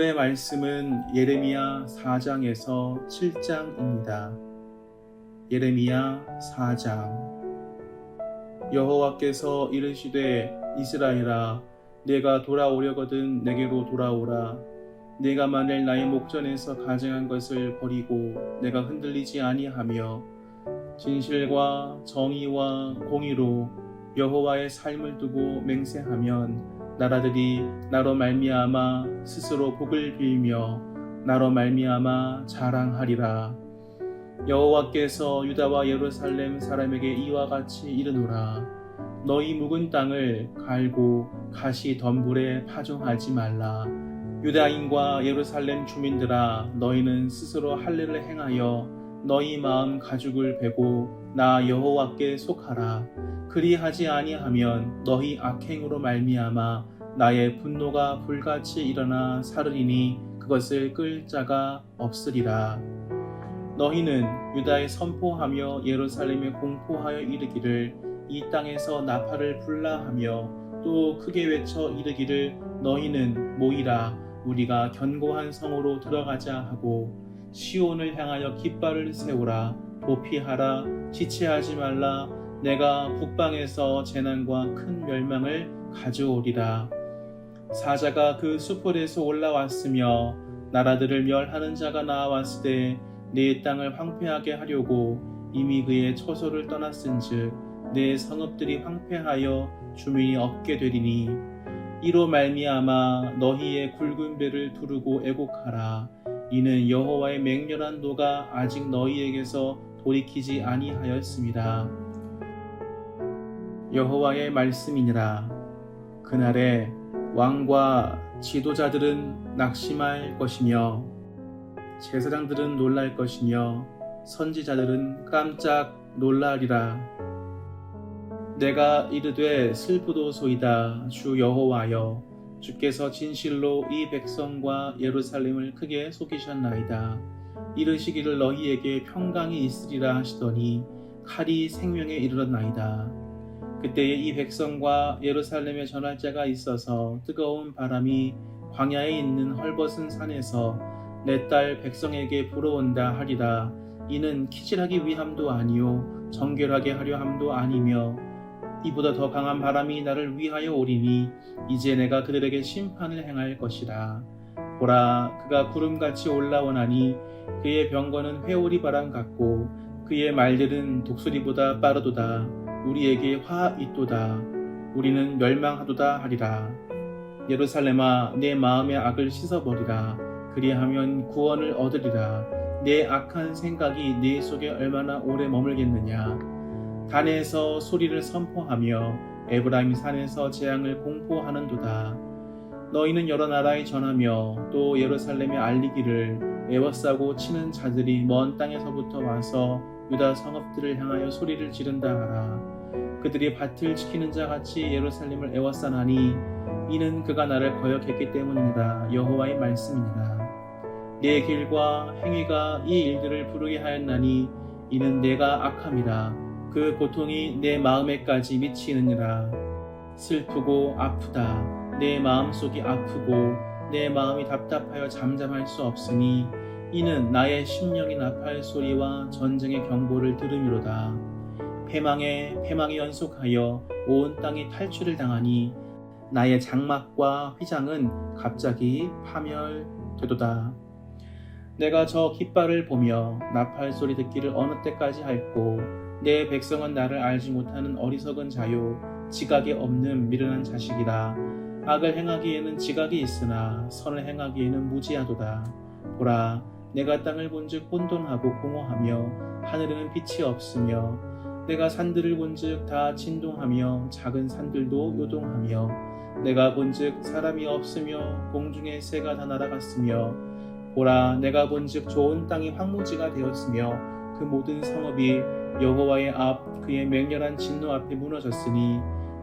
오늘의 말씀은 예레미야 4장에서 7장입니다. 예레미야 4장 여호와께서 이르시되 이스라엘아 내가 돌아오려거든 내게로 돌아오라 내가 만일 나의 목전에서 가증한 것을 버리고 내가 흔들리지 아니하며 진실과 정의와 공의로 여호와의 삶을 두고 맹세하면 나라들이 나로 말미암아 스스로 복을 빌며 나로 말미암아 자랑하리라. 여호와께서 유다와 예루살렘 사람에게 이와 같이 이르노라. 너희 묵은 땅을 갈고 가시 덤불에 파종하지 말라. 유다인과 예루살렘 주민들아 너희는 스스로 할례를 행하여 너희 마음 가죽을 베고 나 여호와께 속하라. 그리하지 아니하면 너희 악행으로 말미암아 나의 분노가 불같이 일어나 사르리니 그것을 끌 자가 없으리라. 너희는 유다에 선포하며 예루살렘에 공포하여 이르기를 이 땅에서 나팔을 불라 하며 또 크게 외쳐 이르기를 너희는 모이라. 우리가 견고한 성으로 들어가자 하고 시온을 향하여 깃발을 세우라. 도피하라. 지체하지 말라. 내가 북방에서 재난과 큰 멸망을 가져오리라. 사자가 그 수풀에서 올라왔으며 나라들을 멸하는 자가 나와왔으되 내 땅을 황폐하게 하려고 이미 그의 처소를 떠났은즉 내 성읍들이 황폐하여 주민이 없게 되리니. 이로 말미암아 너희의 굵은 배를 두르고 애곡하라 이는 여호와의 맹렬한 노가 아직 너희에게서 돌이키지 아니하였습니다. 여호와의 말씀이니라. 그날에 왕과 지도자들은 낙심할 것이며 제사장들은 놀랄 것이며 선지자들은 깜짝 놀라리라. 내가 이르되 슬프도소이다 주 여호와여 주께서 진실로 이 백성과 예루살렘을 크게 속이셨나이다. 이르시기를 너희에게 평강이 있으리라 하시더니 칼이 생명에 이르렀나이다. 그때에 이 백성과 예루살렘에 전할 자가 있어서 뜨거운 바람이 광야에 있는 헐벗은 산에서 내 딸 백성에게 불어온다 하리라 이는 키질하기 위함도 아니요 정결하게 하려 함도 아니며 이보다 더 강한 바람이 나를 위하여 오리니 이제 내가 그들에게 심판을 행할 것이라. 보라 그가 구름같이 올라오나니 그의 병거는 회오리 바람 같고 그의 말들은 독수리보다 빠르도다. 우리에게 화 있도다. 우리는 멸망하도다 하리라. 예루살렘아 내 마음의 악을 씻어버리라. 그리하면 구원을 얻으리라. 내 악한 생각이 네 속에 얼마나 오래 머물겠느냐 단에서 소리를 선포하며 에브라임 산에서 재앙을 공포하는도다. 너희는 여러 나라에 전하며 또 예루살렘에 알리기를 애워싸고 치는 자들이 먼 땅에서부터 와서 유다 성읍들을 향하여 소리를 지른다 하라. 그들이 밭을 지키는 자 같이 예루살렘을 애워싸나니 이는 그가 나를 거역했기 때문이다. 여호와의 말씀이니라. 내 길과 행위가 이 일들을 부르게 하였나니 이는 내가 악함이라 그 고통이 내 마음에까지 미치느니라. 슬프고 아프다. 내 마음속이 아프고 내 마음이 답답하여 잠잠할 수 없으니 이는 나의 심령이 나팔 소리와 전쟁의 경보를 들음이로다. 패망에 패망이 연속하여 온 땅이 탈출을 당하니 나의 장막과 휘장은 갑자기 파멸되도다. 내가 저 깃발을 보며 나팔 소리 듣기를 어느 때까지 할꼬 내 백성은 나를 알지 못하는 어리석은 자요. 지각이 없는 미련한 자식이라. 악을 행하기에는 지각이 있으나 선을 행하기에는 무지하도다. 보라 내가 땅을 본즉 혼돈하고 공허하며 하늘에는 빛이 없으며 내가 산들을 본즉 다 진동하며 작은 산들도 요동하며 내가 본즉 사람이 없으며 공중의 새가 다 날아갔으며 보라 내가 본즉 좋은 땅이 황무지가 되었으며 그 모든 성읍이 여호와의 앞 그의 맹렬한 진노 앞에 무너졌으니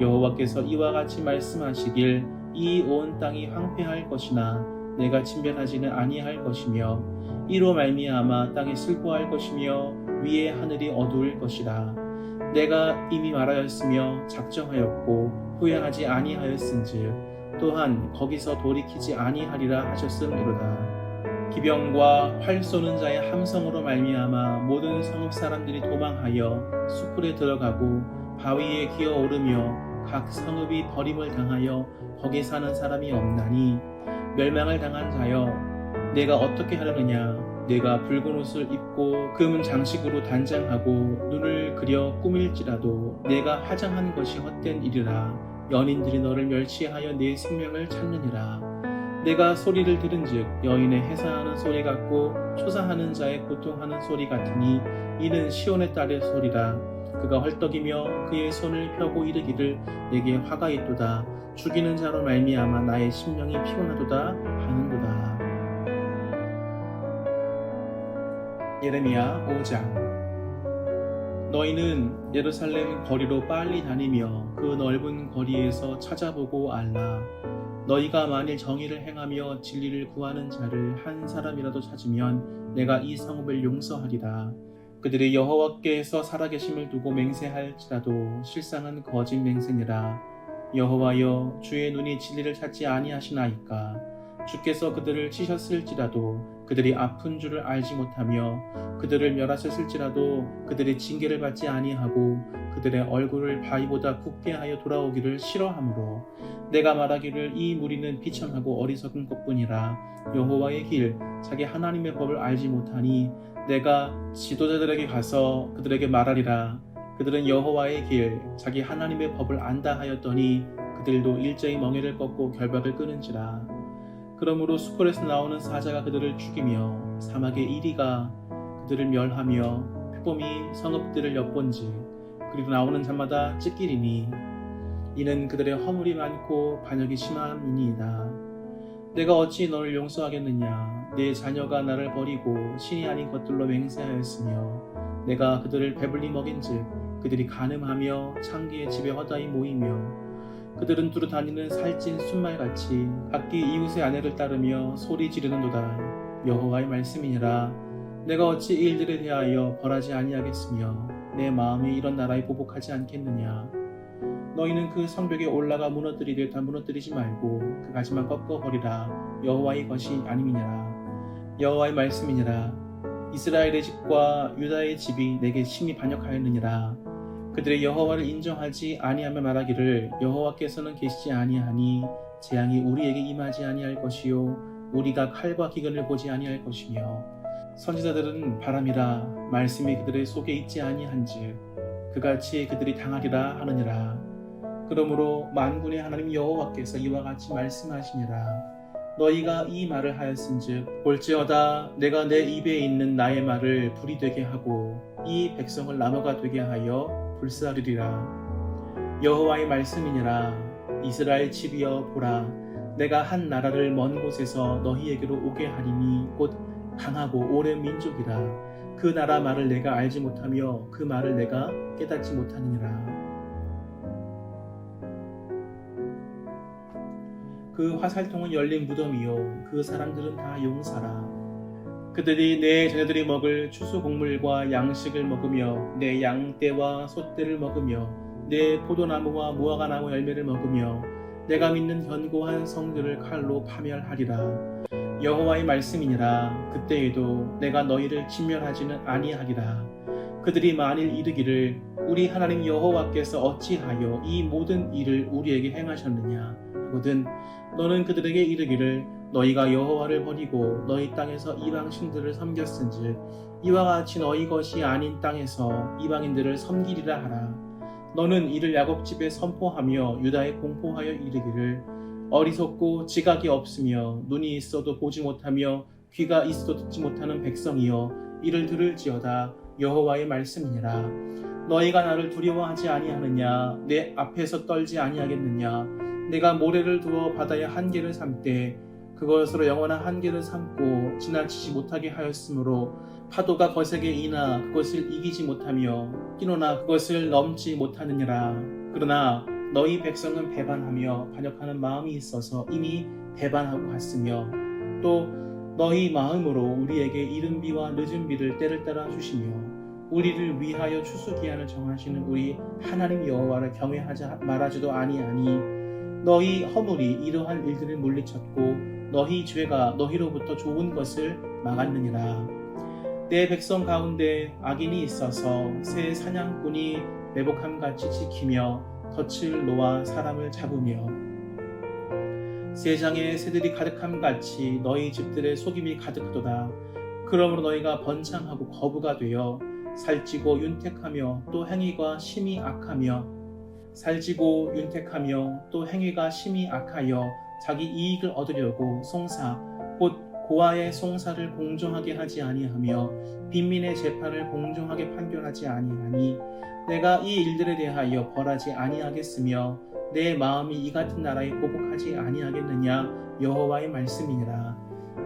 여호와께서 이와 같이 말씀하시길 이 온 땅이 황폐할 것이나 내가 침변하지는 아니할 것이며 이로 말미암아 땅이 슬퍼할 것이며 위에 하늘이 어두울 것이라 내가 이미 말하였으며 작정하였고 후회하지 아니하였은즉 또한 거기서 돌이키지 아니하리라 하셨음이로다. 기병과 활 쏘는 자의 함성으로 말미암아 모든 성읍 사람들이 도망하여 수풀에 들어가고 바위에 기어 오르며 각 성읍이 버림을 당하여 거기 사는 사람이 없나니 멸망을 당한 자여 내가 어떻게 하려느냐? 내가 붉은 옷을 입고 금 장식으로 단장하고 눈을 그려 꾸밀지라도 내가 화장한 것이 헛된 일이라 연인들이 너를 멸치하여 내 생명을 찾느니라 내가 소리를 들은즉 여인의 해사하는 소리 같고 초사하는 자의 고통하는 소리 같으니 이는 시온의 딸의 소리라. 그가 헐떡이며 그의 손을 펴고 이르기를 내게 화가 있도다. 죽이는 자로 말미암아 나의 심령이 피곤하도다 하는도다. 예레미야 5장. 너희는 예루살렘 거리로 빨리 다니며 그 넓은 거리에서 찾아보고 알라 너희가 만일 정의를 행하며 진리를 구하는 자를 한 사람이라도 찾으면 내가 이 성읍을 용서하리라. 그들이 여호와께서 살아계심을 두고 맹세할지라도 실상은 거짓 맹세니라. 여호와여 주의 눈이 진리를 찾지 아니하시나이까. 주께서 그들을 치셨을지라도 그들이 아픈 줄을 알지 못하며 그들을 멸하셨을지라도 그들이 징계를 받지 아니하고 그들의 얼굴을 바위보다 굽게 하여 돌아오기를 싫어하므로 내가 말하기를 이 무리는 비천하고 어리석은 것뿐이라 여호와의 길 자기 하나님의 법을 알지 못하니 내가 지도자들에게 가서 그들에게 말하리라. 그들은 여호와의 길 자기 하나님의 법을 안다 하였더니 그들도 일제히 멍에를 꺾고 결박을 끊은지라 그러므로 수풀에서 나오는 사자가 그들을 죽이며 사막의 이리가 그들을 멸하며 표범이 성읍들을 엿본지 그리고 나오는 자마다 찢기리니 이는 그들의 허물이 많고 반역이 심함이니이다. 내가 어찌 너를 용서하겠느냐? 내 자녀가 나를 버리고 신이 아닌 것들로 맹세하였으며 내가 그들을 배불리 먹인즉 그들이 간음하며 창기의 집에 허다히 모이며 그들은 두루 다니는 살찐 순말같이 각기 이웃의 아내를 따르며 소리 지르는도다. 여호와의 말씀이니라. 내가 어찌 이 일들에 대하여 벌하지 아니하겠으며 내 마음이 이런 나라에 보복하지 않겠느냐. 너희는 그 성벽에 올라가 무너뜨리되 다 무너뜨리지 말고 그 가지만 꺾어 버리라. 여호와의 것이 아님이니라. 여호와의 말씀이니라. 이스라엘의 집과 유다의 집이 내게 심히 반역하였느니라. 그들의 여호와를 인정하지 아니하며 말하기를 여호와께서는 계시지 아니하니 재앙이 우리에게 임하지 아니할 것이요 우리가 칼과 기근을 보지 아니할 것이며 선지자들은 바람이라 말씀이 그들의 속에 있지 아니한즉 그같이 그들이 당하리라 하느니라. 그러므로 만군의 하나님 여호와께서 이와 같이 말씀하시니라. 너희가 이 말을 하였은즉 볼지어다 내가 내 입에 있는 나의 말을 불이 되게 하고 이 백성을 나무가 되게 하여 불사르리라. 여호와의 말씀이니라. 이스라엘 집이여 보라. 내가 한 나라를 먼 곳에서 너희에게로 오게 하리니 곧 강하고 오랜 민족이라. 그 나라 말을 내가 알지 못하며 그 말을 내가 깨닫지 못하느니라. 그 화살통은 열린 무덤이요. 그 사람들은 다 용사라 그들이 내 자녀들이 먹을 추수 곡물과 양식을 먹으며 내 양떼와 소떼를 먹으며 내 포도나무와 무화과나무 열매를 먹으며 내가 믿는 견고한 성들을 칼로 파멸하리라. 여호와의 말씀이니라. 그때에도 내가 너희를 진멸하지는 아니하리라. 그들이 만일 이르기를 우리 하나님 여호와께서 어찌하여 이 모든 일을 우리에게 행하셨느냐? 하거든 너는 그들에게 이르기를 너희가 여호와를 버리고 너희 땅에서 이방 신들을 섬겼은즉 이와 같이 너희 것이 아닌 땅에서 이방인들을 섬기리라 하라. 너는 이를 야곱 집에 선포하며 유다에 공포하여 이르기를 어리석고 지각이 없으며 눈이 있어도 보지 못하며 귀가 있어도 듣지 못하는 백성이여 이를 들을지어다 여호와의 말씀이니라. 너희가 나를 두려워하지 아니하느냐? 내 앞에서 떨지 아니하겠느냐? 내가 모래를 두어 바다의 한계를 삼되 그것으로 영원한 한계를 삼고 지나치지 못하게 하였으므로 파도가 거세게 이나 그것을 이기지 못하며 뛰노나 그것을 넘지 못하느니라. 그러나 너희 백성은 배반하며 반역하는 마음이 있어서 이미 배반하고 갔으며 또 너희 마음으로 우리에게 이른 비와 늦은 비를 때를 따라 주시며 우리를 위하여 추수 기한을 정하시는 우리 하나님 여호와를 경외하지 말하지도 아니하니 너희 허물이 이러한 일들을 물리쳤고 너희 죄가 너희로부터 좋은 것을 막았느니라. 내 백성 가운데 악인이 있어서 새 사냥꾼이 매복함 같이 지키며 덫을 놓아 사람을 잡으며 세상에 새들이 가득함 같이 너희 집들의 속임이 가득하도다. 그러므로 너희가 번창하고 거부가 되어 살찌고 윤택하며 또 행위가 심히 악하며 살찌고 윤택하며 또 행위가 심히 악하여 자기 이익을 얻으려고 송사 곧 고아의 송사를 공정하게 하지 아니하며 빈민의 재판을 공정하게 판결하지 아니하니 내가 이 일들에 대하여 벌하지 아니하겠으며 내 마음이 이 같은 나라에 보복하지 아니하겠느냐 여호와의 말씀이니라.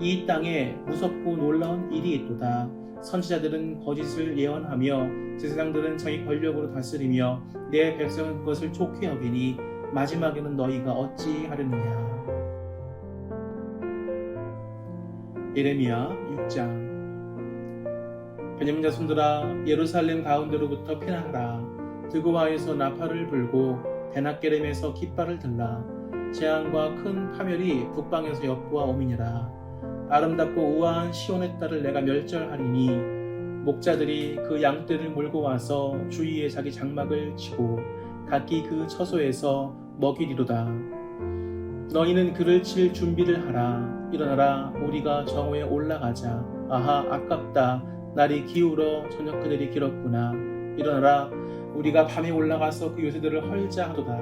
이 땅에 무섭고 놀라운 일이 있도다. 선지자들은 거짓을 예언하며 제사장들은 자기 권력으로 다스리며 내 백성은 그것을 좋게 여기니 마지막에는 너희가 어찌 하려느냐? 예레미야 6장. 베냐민 자손들아 예루살렘 가운데로부터 피난하라 드고와에서 나팔을 불고 베나게렘에서 깃발을 들라. 재앙과 큰 파멸이 북방에서 엿보아 오미니라. 아름답고 우아한 시온의 딸을 내가 멸절하리니 목자들이 그 양떼를 몰고 와서 주위에 자기 장막을 치고 각기 그 처소에서 먹이리로다. 너희는 그를 칠 준비를 하라. 일어나라. 우리가 정오에 올라가자. 아하 아깝다. 날이 기울어 저녁 그늘이 길었구나. 일어나라. 우리가 밤에 올라가서 그 요새들을 헐자 하도다.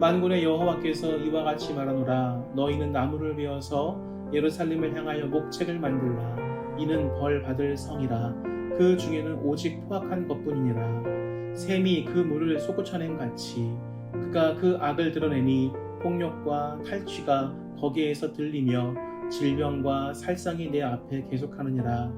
만군의 여호와께서 이와 같이 말하노라. 너희는 나무를 베어서 예루살렘을 향하여 목책을 만들라. 이는 벌 받을 성이라. 그 중에는 오직 포악한 것뿐이니라 샘이 그 물을 솟구쳐낸 같이 그가 그 악을 드러내니 폭력과 탈취가 거기에서 들리며 질병과 살상이 내 앞에 계속하느니라.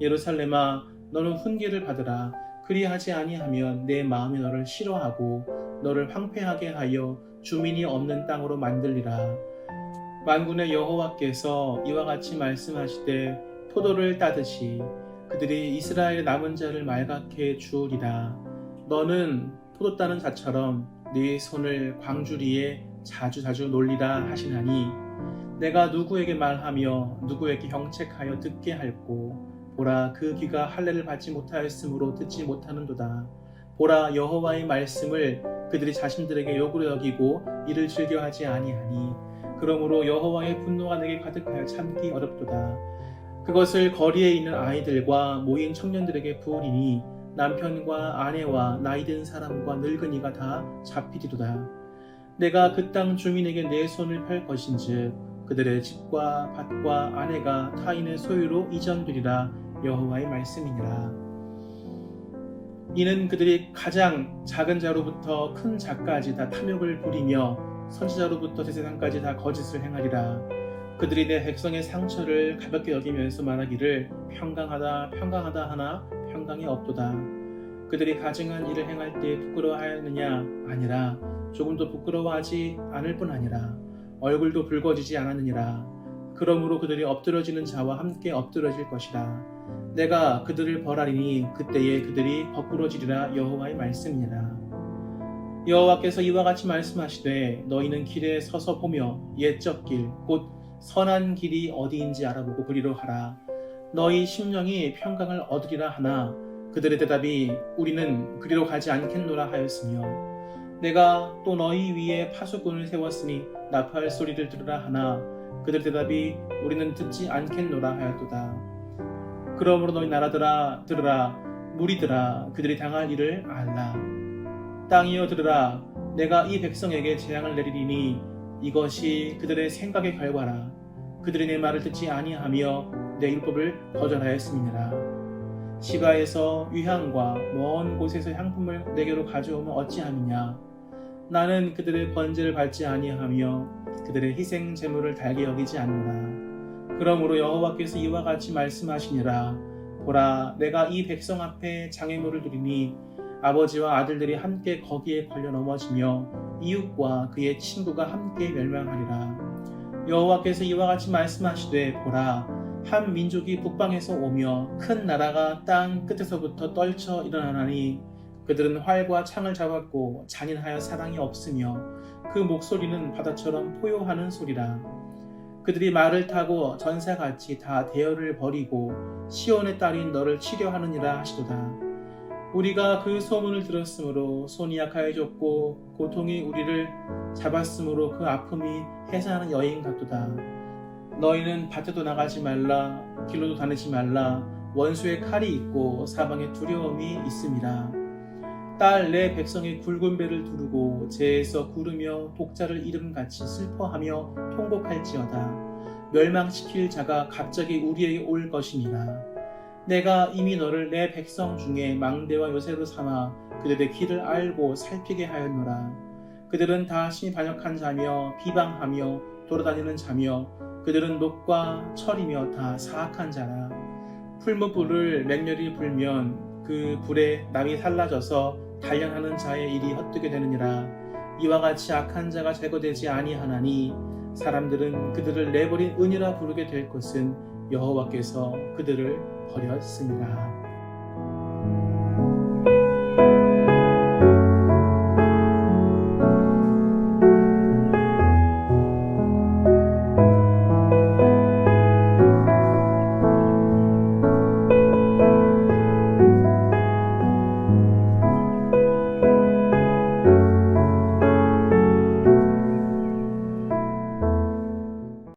예루살렘아 너는 훈계를 받으라. 그리하지 아니하면 내 마음이 너를 싫어하고 너를 황폐하게 하여 주민이 없는 땅으로 만들리라. 만군의 여호와께서 이와 같이 말씀하시되 포도를 따듯이 그들이 이스라엘 남은 자를 말갛게 주우리라 너는 포도 따는 자처럼 네 손을 광주리에 자주 자주 놀리라 하시나니 내가 누구에게 말하며 누구에게 경책하여 듣게 할꼬 보라 그 귀가 할례를 받지 못하였으므로 듣지 못하는도다. 보라 여호와의 말씀을 그들이 자신들에게 욕으로 여기고 이를 즐겨하지 아니하니 그러므로 여호와의 분노가 내게 가득하여 참기 어렵도다. 그것을 거리에 있는 아이들과 모인 청년들에게 부으리니 남편과 아내와 나이든 사람과 늙은이가 다 잡히리도다 내가 그 땅 주민에게 내 손을 펼 것인즉 그들의 집과 밭과 아내가 타인의 소유로 이전되리라 여호와의 말씀이니라. 이는 그들이 가장 작은 자로부터 큰 자까지 다 탐욕을 부리며 선지자로부터 제사장까지 다 거짓을 행하리라. 그들이 내 백성의 상처를 가볍게 여기면서 말하기를 평강하다 평강하다 하나 평강이 없도다. 그들이 가증한 일을 행할 때 부끄러워하였느냐 아니라 조금도 부끄러워하지 않을 뿐 아니라 얼굴도 붉어지지 않았느니라. 그러므로 그들이 엎드러지는 자와 함께 엎드러질 것이라. 내가 그들을 벌하리니 그때에 그들이 거꾸러지리라 여호와의 말씀이니라. 여호와께서 이와 같이 말씀하시되 너희는 길에 서서 보며 옛적 길 곧 선한 길이 어디인지 알아보고 그리로 하라. 너희 심령이 평강을 얻으리라 하나 그들의 대답이 우리는 그리로 가지 않겠노라 하였으며 내가 또 너희 위에 파수꾼을 세웠으니 나팔 소리를 들으라 하나 그들 대답이 우리는 듣지 않겠노라 하였도다. 그러므로 너희 나라들아 들으라 무리들아 그들이 당할 일을 알라. 땅이여 들으라 내가 이 백성에게 재앙을 내리리니 이것이 그들의 생각의 결과라. 그들이 내 말을 듣지 아니하며 내 율법을 거절하였음이니라. 시바에서 위향과 먼 곳에서 향품을 내게로 가져오면 어찌함이냐? 나는 그들의 번제를 밟지 아니하며 그들의 희생 제물을 달게 여기지 않노라 그러므로 여호와께서 이와 같이 말씀하시니라. 보라 내가 이 백성 앞에 장애물을 드리니 아버지와 아들들이 함께 거기에 걸려 넘어지며 이웃과 그의 친구가 함께 멸망하리라. 여호와께서 이와 같이 말씀하시되 보라 한 민족이 북방에서 오며 큰 나라가 땅 끝에서부터 떨쳐 일어나나니 그들은 활과 창을 잡았고 잔인하여 사랑이 없으며 그 목소리는 바다처럼 포효하는 소리라. 그들이 말을 타고 전사같이 다 대열을 버리고 시온의 딸인 너를 치려하느니라 하시도다. 우리가 그 소문을 들었으므로 손이 약하여졌고 고통이 우리를 잡았으므로 그 아픔이 해산하는 여인 같도다. 너희는 밭에도 나가지 말라 길로도 다니지 말라 원수의 칼이 있고 사방에 두려움이 있음이라. 딸내 백성의 굵은 배를 두르고 재에서 구르며 독자를 잃음 같이 슬퍼하며 통곡할지어다. 멸망시킬 자가 갑자기 우리에게 올 것이니라. 내가 이미 너를 내 백성 중에 망대와 요새로 삼아 그들의 길을 알고 살피게 하였노라. 그들은 다 신이 반역한 자며 비방하며 돌아다니는 자며 그들은 녹과 철이며 다 사악한 자라. 풀무불을 맹렬히 불면 그 불에 남이 살라져서 단련하는 자의 일이 헛되게 되느니라. 이와 같이 악한 자가 제거되지 아니하나니 사람들은 그들을 내버린 은이라 부르게 될 것은 여호와께서 그들을 버렸습니다.